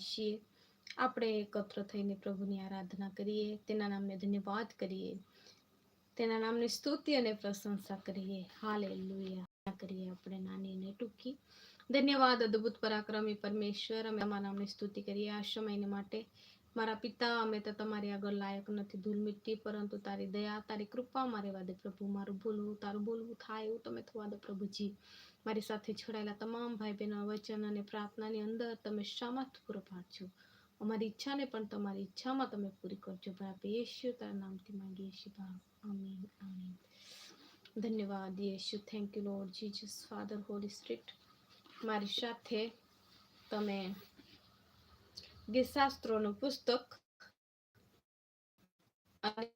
છીએ આપણે એકત્ર થઈને પ્રભુની આરાધના કરીએ, તેના નામને ધન્યવાદ કરીએ, તેના નામની સ્તુતિ અને પ્રશંસા કરીએ. હાલે કરીએ આપણે નાની અને ટૂંકી. ધન્યવાદ, અદ્ભુત પરાક્રમી પરમેશ્વર. અમે અમારા નામની સ્તુતિ કરીએ આ સમયને માટે. મારા પિતા, અમે તો તમારી આગળ લાયક નથી ધૂલ મિટ્ટી પરંતુ તારી દયા, તારી કૃપા મારે વાદે પ્રભુ. મારું ભૂલવું, તારું બોલવું થાય એવું તમે થવા દો પ્રભુજી. મારી સાથે જોડાયેલા તમામ ભાઈ બહેનો વચન અને પ્રાર્થનાની અંદર તમે શામત પૂરો પાડજો અમારી ઈચ્છાને પણ તમારી ઈચ્છામાં તમે પૂરી કરજો. ભાઈ યેશુ તારા નામથી માંગીએ છીએ ભાવ. આમીન ધન્યવાદ Yeshu thank you Lord Jesus Father holy street મારી સાથે તમે ગીતશાસ્ત્રોનું પુસ્તક અને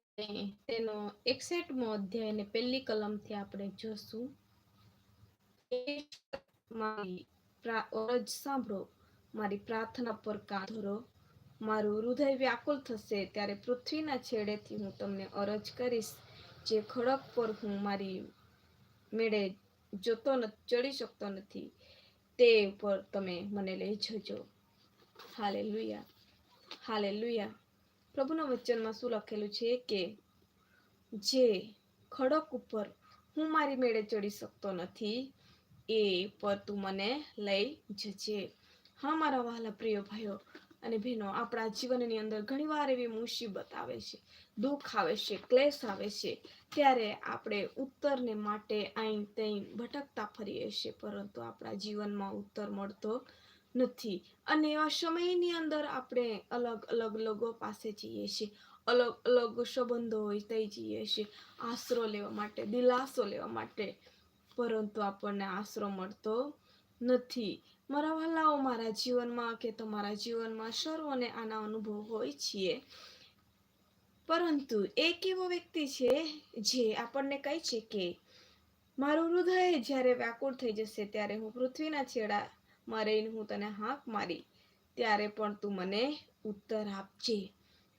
તેનો એકસઠમો અધ્યાય પહેલી કલમથી આપણે જોશું અરજ સાંભળો મારી પ્રાર્થના પર કાન ધરો મારું હૃદય વ્યાકુલ થશે ત્યારે પૃથ્વીના છેડેથી હું તમને અરજ કરીશ જે ખડક પર હું મારી મેળે જોતો ચડી શકતો નથી તે ઉપર તમે મને લઈ જજો હાલે લુયા પ્રભુના વચનમાં શું લખેલું છે કે, જે ખડક ઉપર હું મારી મેળે ચડી શકતો નથી, એ પર તું મને લઈ જજે. હા, મારા વહાલા પ્રિય ભાઈઓ અને બહેનો, આપણા જીવનની અંદર ઘણીવાર એવી મુસીબત આવે છે, દુઃખ આવે છે, ક્લેશ આવે છે, ત્યારે આપણે ઉત્તરને માટે અહીં ત્યાં ભટકતા ફરીએ છીએ, પરંતુ આપણા જીવનમાં ઉત્તર મળતો નથી. અને એવા સમયની અંદર આપણે અલગ અલગ લોકો પાસે જઈએ છીએ. અલગ અલગ સંબંધો હોય થઈ જઈએ છીએ. આશરો લેવા માટે, દિલાસો લેવા માટે. પરંતુ આપણને આશરો મળતો નથી. મારા વાલાઓ, મારા જીવનમાં કે તમારા જીવનમાં સર્વને આના અનુભવ હોય છીએ. પરંતુ એક એવો વ્યક્તિ છે જે આપણને કહે છે કે, મારું હૃદય જ્યારે વ્યાકુળ થઈ જશે ત્યારે હું પૃથ્વીના છેડામાં રહીને હું તને હાંક મારી, ત્યારે પણ તું મને ઉત્તર આપજે.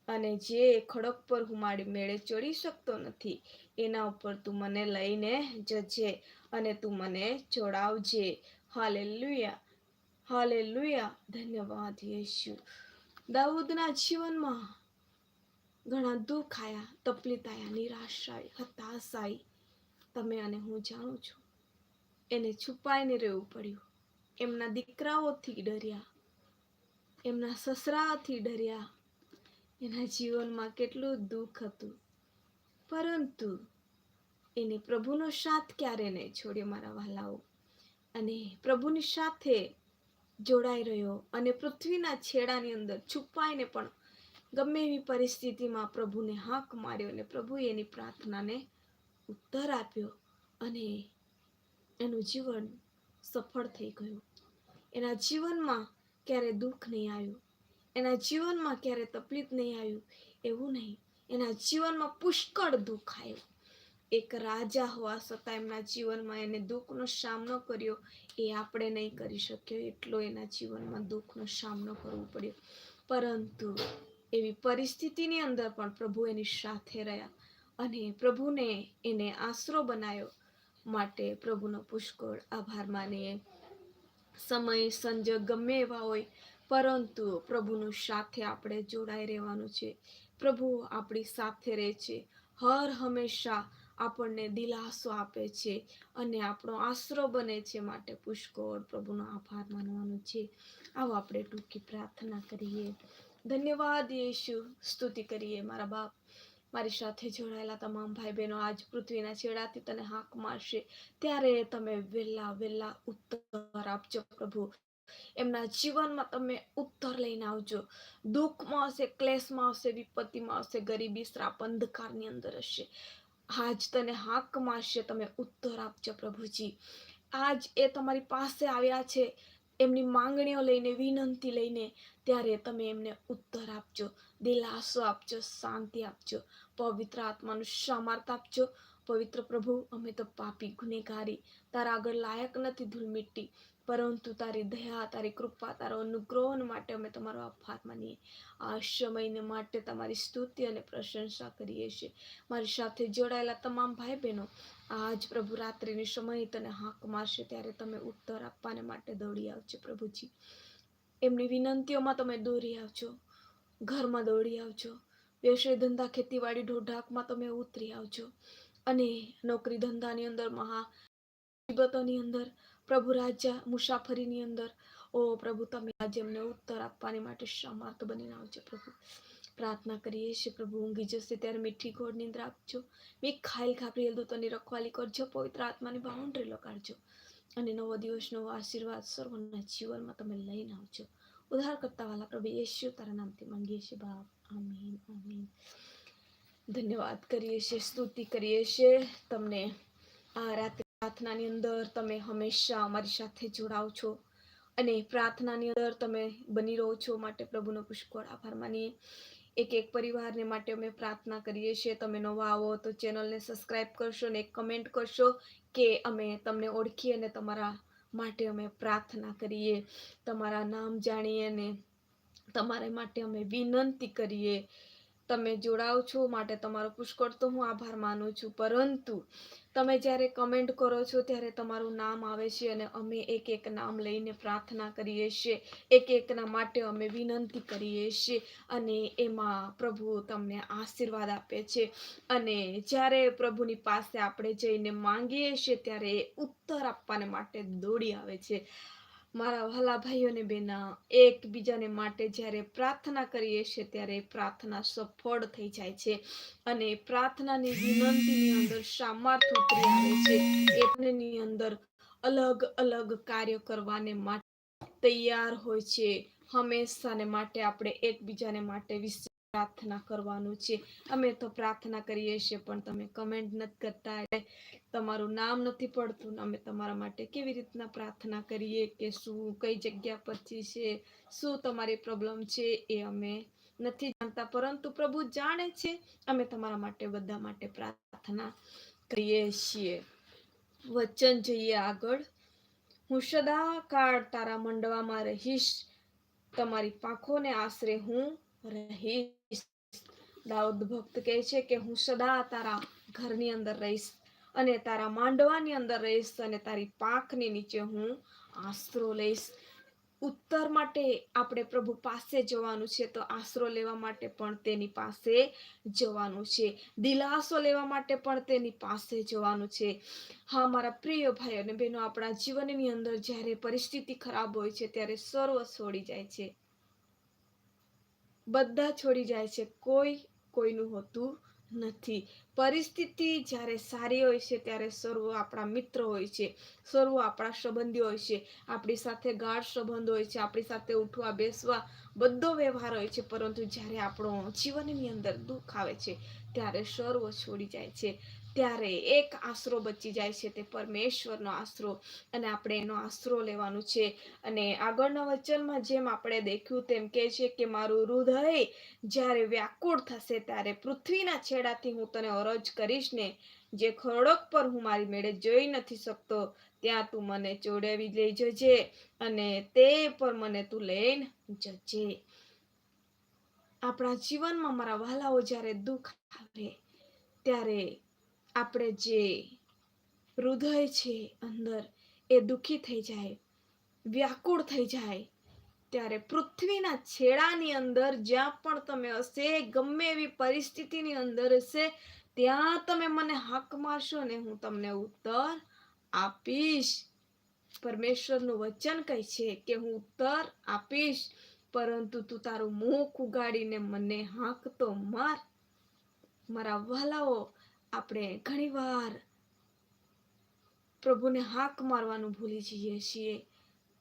અને જે ખડક પર હું મારી મેળે ચડી શકતો નથી, એના ઉપર તું મને લઈને જજે અને તું મને જોડાવજે હાલે લુયા હાલે લુયા ધન્યવાદ યેશુ. દાઉદના જીવનમાં ઘણા દુઃખ આયા, તકલીફ આયા, નિરાશ આવી, હતાશ આવી. તમે અને હું જાણું છું, એને છુપાઈને રહેવું પડ્યું. એમના દીકરાઓથી ડર્યા, એમના સસરાથી ડર્યા. એના જીવનમાં કેટલું દુઃખ હતું. પરંતુ એને પ્રભુનો સાથ ક્યારે નહીં છોડ્યો મારા વહાલાઓ. અને પ્રભુની સાથે જોડાઈ રહ્યો અને પૃથ્વીના છેડાની અંદર છુપાઈને પણ ગમે એવી પરિસ્થિતિમાં પ્રભુને હાંક માર્યો અને પ્રભુએ એની પ્રાર્થનાને ઉત્તર આપ્યો અને એનું જીવન સફળ થઈ ગયું. એના જીવનમાં ક્યારે દુઃખ નહીં આવ્યું, એના જીવનમાં ક્યારે તકલીફ નહીં આવ્યું, એવું નહીં. એના જીવનમાં પુષ્કળ દુઃખ આવ્યું. એક રાજા હોવા છતાં એમના જીવનમાં એને દુઃખનો સામનો કર્યો, એ આપણે નહીં કરી શક્યો. એટલો એના જીવનમાં દુઃખનો સામનો કરવો પડ્યો. પરંતુ એવી પરિસ્થિતિની અંદર પણ પ્રભુ એની સાથે રહ્યા અને પ્રભુને એને આશરો બનાવ્યો. માટે પ્રભુનો પુષ્કળ આભાર માનીએ. સમય, સંજોગ ગમે એવા હોય, પરંતુ પ્રભુનું સાથે આપણે જોડાઈ રહેવાનું છે. પ્રભુ આપણી સાથે રહે છે. હર હંમેશા આપણને દિલાસો આપે છે અને આપણો આશરો બને છે માટે પુષ્કળ પ્રભુનો આભાર માનવાનો છે. આવો આપણે ટૂંકી પ્રાર્થના કરીએ. ધન્યવાદ યેશુ સ્તુતિ કરીએ મારા બાપ. મારી સાથે જોડાયેલા તમામ ભાઈ બહેનો આજ પૃથ્વીના છેડાથી તને હાક મારશે. ત્યારે તમે વહેલા વહેલા ઉત્તર આપજો પ્રભુ. એમના જીવનમાં તમે ઉત્તર લઈને આવજો. દુઃખમાં હશે, ક્લેશમાં હશે, વિપત્તિમાં હશે, ગરીબી, શ્રાપ, અંધકારની અંદર હશે. આજ તને હાક મારશે, તમે ઉત્તર આપજો પ્રભુજી. આજ એ તમારી પાસે આવ્યા છે. એમની માંગણીઓ લઈને, વિનંતી લઈને ત્યારે તમે એમને ઉત્તર આપજો, દિલાસો આપજો, શાંતિ આપજો, પવિત્ર આત્માનું સામર્થ આપજો. પવિત્ર પ્રભુ, અમે તો પાપી ગુનેગારી, તારા આગળ લાયક નથી ધૂળ મિટ્ટી પરંતુ તારી દયા, તારી કૃપા, તારો અનુગ્રહ માટે અમે તમારો આભાર માનીએ. આ સમયને માટે તમારી સ્તુતિ અને પ્રશંસા કરીએ છીએ. મારી સાથે જોડાયેલા તમામ ભાઈ બહેનો આજ પ્રભુ રાત્રિની સમય તને હાંક મારશે ત્યારે તમે ઉત્તર આપવાને માટે દોડી આવજો પ્રભુજી. એમની વિનંતીઓમાં તમે દોરી આવજો, ઘરમાં દોડી આવજો, વ્યવસાય ધંધા ખેતીવાડી ઢોઢાકમાં તમે ઉતરી આવજો અને નોકરી ધંધાની અંદર મહા મુસીબતોની અંદર પ્રભુ રાજા મુસાફરીની અંદર. ઓ પ્રભુ, તમે આજે અમને ઉત્તર આપવાની માટે સમર્થ બનીને આવજો પ્રભુ. પ્રાર્થના કરીએ છીએ પ્રભુ, ઊંઘી જશે ત્યારે મીઠી ગોળ નિંદ્ર આપજો. મેં ખાઈલ ખાપરી દૂતોની રખવાલી કરજો, પવિત્ર આત્માની બાઉન્ડ્રી લગાડજો. અને નવો દિવસ, નવો આશીર્વાદ સર્વના જીવનમાં તમે લઈને આવજો. ઉદ્ધાર કરતા વાલા પ્રભુ યેશુ, તારા નામથી માંગીએ છીએ. બાપ, આમીન આમીન. ધન્યવાદ કરીએ છીએ, સ્તુતિ કરીએ છીએ. તમને આ રાત્રે પ્રાર્થનાની અંદર તમે હંમેશા અમારી સાથે જોડાઓ છો અને પ્રાર્થનાની અંદર તમે બની રહો છો માટે પ્રભુનો પુષ્કળ આભાર માનીએ. એક એક પરિવારને માટે અમે પ્રાર્થના કરીએ છીએ. તમે નવા આવો તો ચેનલને સબસ્ક્રાઇબ કરશો ને એક કમેન્ટ કરશો કે અમે તમને ઓળખીએ અને તમારા માટે અમે પ્રાર્થના કરીએ. તમારા નામ જાણીએ અને તમારા માટે અમે વિનંતી કરીએ. તમે જોડાવ છો, માટે તમારો પુષ્કળ તો હું આભાર માનું છું. પરંતુ તમે જ્યારે કમેન્ટ કરો છો, ત્યારે તમારું નામ આવે છે અને અમે એક એક નામ લઈને પ્રાર્થના કરીએ છીએ. એક એકના માટે અમે વિનંતી કરીએ છીએ અને એમાં પ્રભુ તમને આશીર્વાદ આપે છે. અને જ્યારે પ્રભુની પાસે આપણે જઈને માંગીએ છીએ, ત્યારે એ ઉત્તર આપવાને માટે દોડી આવે છે. મારા વહાલા ભાઈઓ અને બહેના એકબીજાને માટે જ્યારે પ્રાર્થના કરીએ છીએ, ત્યારે પ્રાર્થના સફળ થઈ જાય છે અને પ્રાર્થનાની વિનંતીની અંદર સામર્થ ઉતરી આવે છે. એની અંદર અલગ અલગ કાર્ય કરવાને માટે તૈયાર હોય છે. હંમેશાને માટે આપણે એકબીજાને માટે વિશે પ્રાર્થના કરવાનું છે. અમે તો પ્રાર્થના કરીએ છીએ, પણ તમે કમેન્ટ નથી કરતા તમારું નામ નથી પડતું અમે તમારા માટે કેવી રીતના પ્રાર્થના કરીએ કે શું, કઈ જગ્યા પરથી છે, શું તમારી પ્રોબ્લેમ છે એ અમે નથી જાણતા. પરંતુ પ્રભુ જાણે છે, અમે તમારા માટે બધા માટે પ્રાર્થના કરીએ છીએ. વચન જઈએ આગળ. હું સદાકાળ તારા મંડવામાં રહીશ. તમારી પાંખોને આશરે હું રહીશ. દાઉદ ભક્ત કહે છે કે હું સદા તારા ઘરની અંદર રહીશ. અને તારા માંડવાની અંદર રહીશ અને તારી પાંખની નીચે હું આશરો લઈશ. ઉત્તર માટે આપણે પ્રભુ પાસે જવાનું છે તો આશરો લેવા માટે પણ તેની પાસે જવાનું છે. દિલાસો લેવા માટે પણ તેની પાસે જવાનું છે. હા, મારા પ્રિય ભાઈ અને બહેનો, આપણા જીવનની અંદર જ્યારે પરિસ્થિતિ ખરાબ હોય છે ત્યારે સર્વ છોડી જાય છે. બધા છોડી જાય છે. કોઈ કોઈનું હોતું નથી. પરિસ્થિતિ જ્યારે સારી હોય છે, ત્યારે સર્વ આપણા મિત્ર હોય છે, સર્વ આપણા સંબંધી હોય છે. આપણી સાથે ગાઢ સંબંધ હોય છે, આપણી સાથે ઉઠવા, બેસવા બધો વ્યવહાર હોય છે, પરંતુ જ્યારે આપણો જીવનની અંદર દુઃખ આવે છે ત્યારે સર્વ છોડી જાય છે. ત્યારે એક આશરો બચી જાય છે તે પરમેશ્વરનો આશરો અને આપણે એનો આશરો લેવાનું છે. અને આગળના વચનમાં જેમ આપણે દેખ્યું તેમ કે છે કે મારું હૃદય જ્યારે વ્યાકુળ થશે ત્યારે પૃથ્વીના છેડાથી હું તને અરજ કરીશ ને, જે ખડક પર હું મારી મેળે જોઈ નથી શકતો, ત્યાં તું મને ચોડાવી લઈ જજે અને તે પર મને તું લઈને જજે. આપણા જીવનમાં મારા વહાલાઓ જ્યારે દુઃખ આવે, ત્યારે આપણે જે હૃદય છે અંદર એ દુઃખી થઈ જાય, વ્યાકુળ થઈ જાય, ત્યારે પૃથ્વીના છેડાની અંદર જ્યાં પણ તમે હશે, ગમે એવી પરિસ્થિતિની અંદર હશે, ત્યાં તમે મને હક મારશો ને હું તમને ઉત્તર આપીશ. પરમેશ્વરનું વચન કહે છે કે હું ઉત્તર આપીશ. પરંતુ તું તારું મુખ ઉગાડીને મને હાક તો માર. મારા વહાલાઓ, આપણે ઘણીવાર પ્રભુને હાક મારવાનું ભૂલી જઈએ છીએ.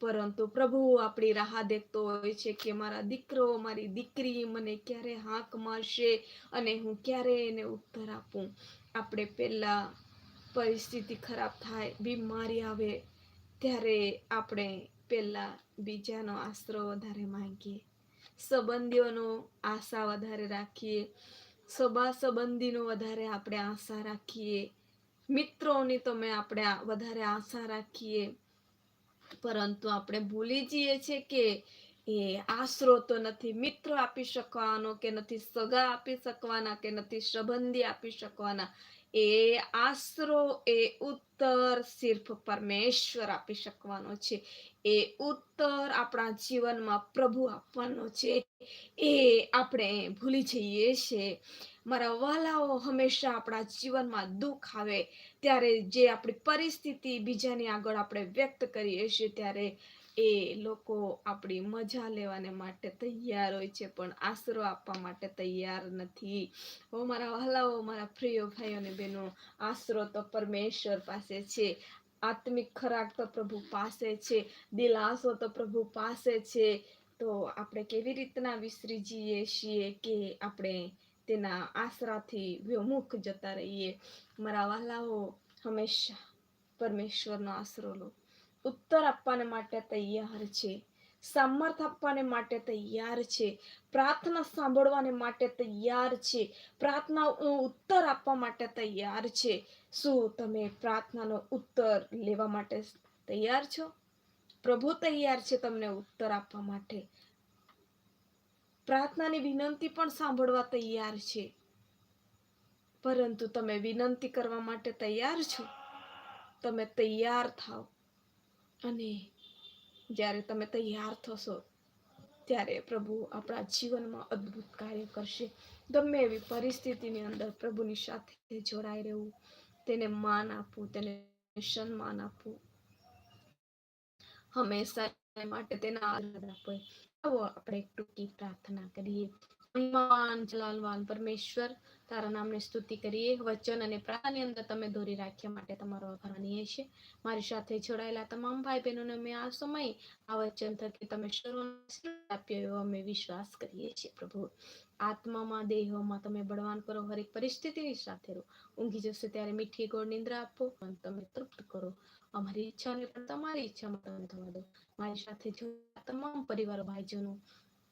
પરંતુ પ્રભુ આપણી રાહ દેખતો હોય છે કે મારા દીકરો, મારી દીકરી મને ક્યારે હાંક મારશે અને હું ક્યારે એને ઉત્તર આપું? આપણે પહેલાં પરિસ્થિતિ ખરાબ થાય, બીમારી આવે, ત્યારે આપણે પહેલા બીજાનો આશરો વધારે માંગીએ. સંબંધીઓનો આશા વધારે રાખીએ. સભા સંબંધીનો વધારે આપણે આશા રાખીએ. મિત્રોની તો મેં આપણે વધારે આશા રાખીએ. પરંતુ આપણે ભૂલી જઈએ છીએ કે એ આશરો તો નથી મિત્ર આપી શકવાનો કે નથી સગા આપી શકવાના કે નથી સંબંધી આપી શકવાના. એ આશરો એ ઉત્તર સિર્ફ પરમેશ્વર આપી શકવાનો છે. એ ઉત્તર આપણા જીવનમાં પ્રભુ આપવાનો છે. એ આપણે ભૂલી જઈએ છીએ મારા વાલાઓ હંમેશા આપણા જીવનમાં દુઃખ આવે. ત્યારે જે આપણી પરિસ્થિતિ બીજાની આગળ આપણે વ્યક્ત કરીએ છીએ, ત્યારે એ લોકો આપણી મજા લેવાને માટે તૈયાર હોય છે, પણ આશરો આપવા માટે તૈયાર નથી. હો, મારા વહાલાઓ મારા પ્રિય ભાઈઓ અને બહેનો, આશરો તો પરમેશ્વર પાસે છે, આત્મિક ખોરાક તો પ્રભુ પાસે છે, દિલાસો તો પ્રભુ પાસે છે. તો આપણે કેવી રીતના વિસરી જઈએ છીએ કે આપણે તેના આશરાથી વિમુખ જતા રહીએ? મારા વહાલાઓ હંમેશા પરમેશ્વરનો આશરો લો. ઉત્તર આપવાને માટે તૈયાર છે. સામર્થ આપવાને માટે તૈયાર છે. પ્રાર્થના સાંભળવાને માટે તૈયાર છે. પ્રાર્થના ઉત્તર આપવા માટે તૈયાર છે. શું તમે પ્રાર્થનાનો ઉત્તર લેવા માટે તૈયાર છો? પ્રભુ તૈયાર છે તમને ઉત્તર આપવા માટે. પ્રાર્થનાની વિનંતી પણ સાંભળવા તૈયાર છે. પરંતુ તમે વિનંતી કરવા માટે તૈયાર છો. તમે તૈયાર થાવ અને જ્યારે તમે તૈયાર થશો, ત્યારે પ્રભુ આપણા જીવનમાં અદ્ભુત કાર્ય કરશે. ગમે એવી પરિસ્થિતિની અંદર પ્રભુની સાથે જોડાઈ રહેવું, તેને માન આપવું, તેને સન્માન આપવું. હંમેશા માટે તેના આદર આપવો આવો આપણે ટૂંકી પ્રાર્થના કરીએ. મહાન જલાલવાન પરમેશ્વર તારા નામની સ્તુતિ કરીએ. વચન અને પ્રાણની અંદર તમે દોરી રાખ્યા માટે તમારો આભાર માનીએ છીએ. મારી સાથે જોડાયેલા તમામ ભાઈ બહેનોને અમે આ સમય આ વચન થકી તમે આપ્યો એવો અમે વિશ્વાસ કરીએ છીએ પ્રભુ. આત્મામાં, દેહોમાં તમે બળવાન કરો, હરેક પરિસ્થિતિની સાથે રહો. ઊંઘી જશે ત્યારે મીઠી ગોળ નિંદ્રા આપો તમે તૃપ્ત કરો. અમારી ઈચ્છાને પણ તમારી ઈચ્છામાં તમે થવા દો મારી સાથે જોડાયેલા તમામ પરિવાર, ભાઈજનો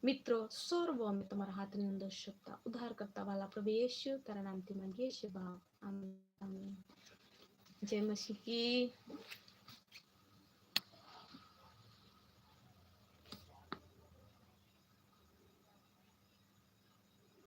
મિત્રો સર્વ અમે તમારા હાથની અંદર શકતા ઉદ્ધાર કરતા વાલા પ્રભુ યેશુ તારા નામથી માંગીએ છીએ બાપ આમીન જય મસીહ